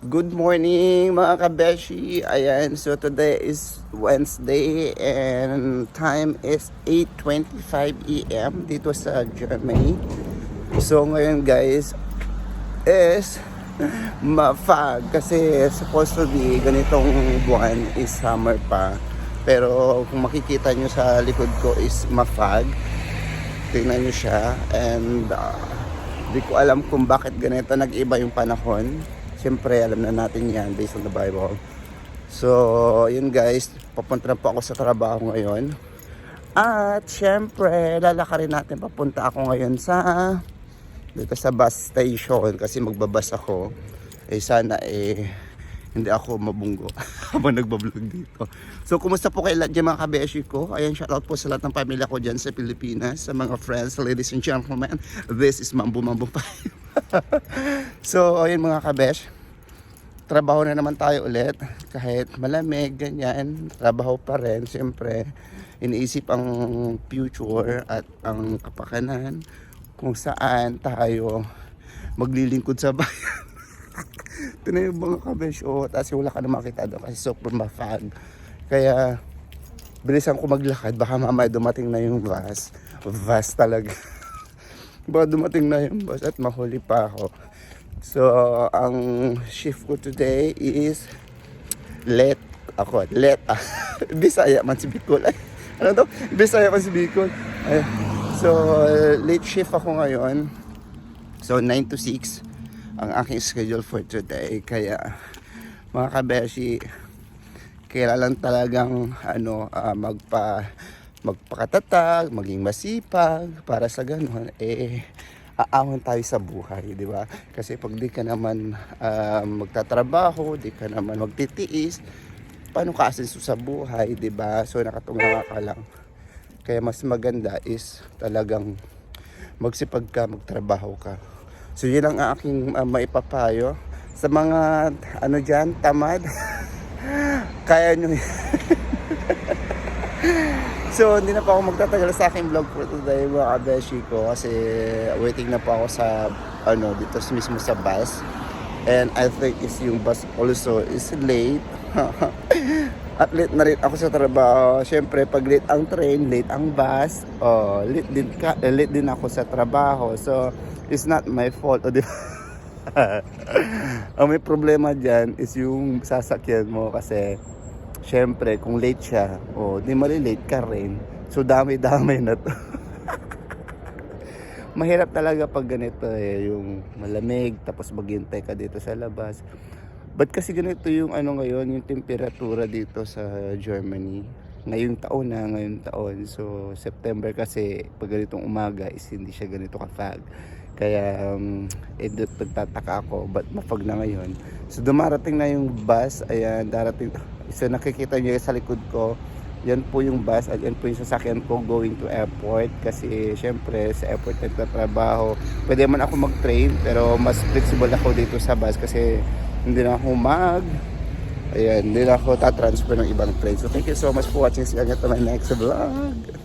Good morning mga kabeshi. Ayan, so today is Wednesday and time is 8.25 AM dito sa Germany. So ngayon guys is mafag kasi supposed to be ganitong buwan is summer pa. Pero kung makikita nyo sa likod ko is mafag. Tingnan nyo siya and uh, di ko alam kung bakit ganito nag-iba yung panahon. Siyempre, alam na natin yan based on the Bible. So, yun guys, papunta na po ako sa trabaho ngayon. At syempre, lalakarin natin papunta ako ngayon sa dito sa bus station kasi magbabas ako. Eh sana eh hindi ako mabunggo habang nagbablog dito. So, kumusta po kayo lahat dyan mga kabeshi ko? Ayan, shoutout po sa lahat ng pamilya ko dyan sa Pilipinas, sa mga friends, ladies and gentlemen. This is Mambo Mambo 5. so, ayun mga kabesh. Trabaho na naman tayo ulit. Kahit malamig, ganyan. Trabaho pa rin, siyempre. Iniisip ang future at ang kapakanan kung saan tayo maglilingkod sa bayan. Ito na yung mga kabesh. Oh, tapos wala ka na makita doon kasi super mafag. Kaya, bilisan ko maglakad. Baka mamaya dumating na yung bus. Bus talaga. Baka dumating na yung bus at mahuli pa ako. So, ang shift ko today is let ako, let ah. Bisaya man si Bicol. Ano to? Bisaya man si Bicol. Ay, so, late shift ako ngayon. So, 9 to 6 ang aking schedule for today. Kaya, mga kabeshi, kailangan talagang ano, ah, magpa magpakatatag, maging masipag para sa ganun eh aahon tayo sa buhay, di ba? Kasi pag di ka naman ah, magtatrabaho, di ka naman magtitiis, paano ka asenso sa buhay, di ba? So nakatunga ka lang. Kaya mas maganda is talagang magsipag ka, magtrabaho ka. So yun ang aking ah, maipapayo sa mga ano diyan tamad. Kaya nyo So, hindi na pa ako magtatagal sa aking vlog for today mga kabeshi ko. Kasi waiting na pa ako sa ano dito mismo sa bus. And I think is yung bus also is late. At late na rin ako sa trabaho. Syempre pag late ang train late ang bus oh, late, din ka, eh, late din ako sa trabaho. So it's not my fault o di ba? ang may problema dyan is yung sasakyan mo kasi syempre, kung late siya, o di malilate ka rin. So, dami-dami na to. Mahirap talaga pag ganito eh, yung malamig, tapos maghintay ka dito sa labas. Ba't kasi ganito yung ano ngayon, yung temperatura dito sa Germany? Ngayong taon na, ngayong taon. So, September kasi, pag ganitong umaga, is hindi siya ganito ka-fag. Kaya, um, eh, nagtataka ako, ba't mafag na ngayon? So, dumarating na yung bus, ayan, darating, so nakikita niyo sa likod ko, yan po yung bus at yan po yung sasakyan ko going to airport kasi syempre sa airport nagtatrabaho pwede man ako mag-train pero mas flexible ako dito sa bus kasi hindi na ako mag ayan, na ako tatransfer ng ibang train so thank you so much for watching. See you again to my next vlog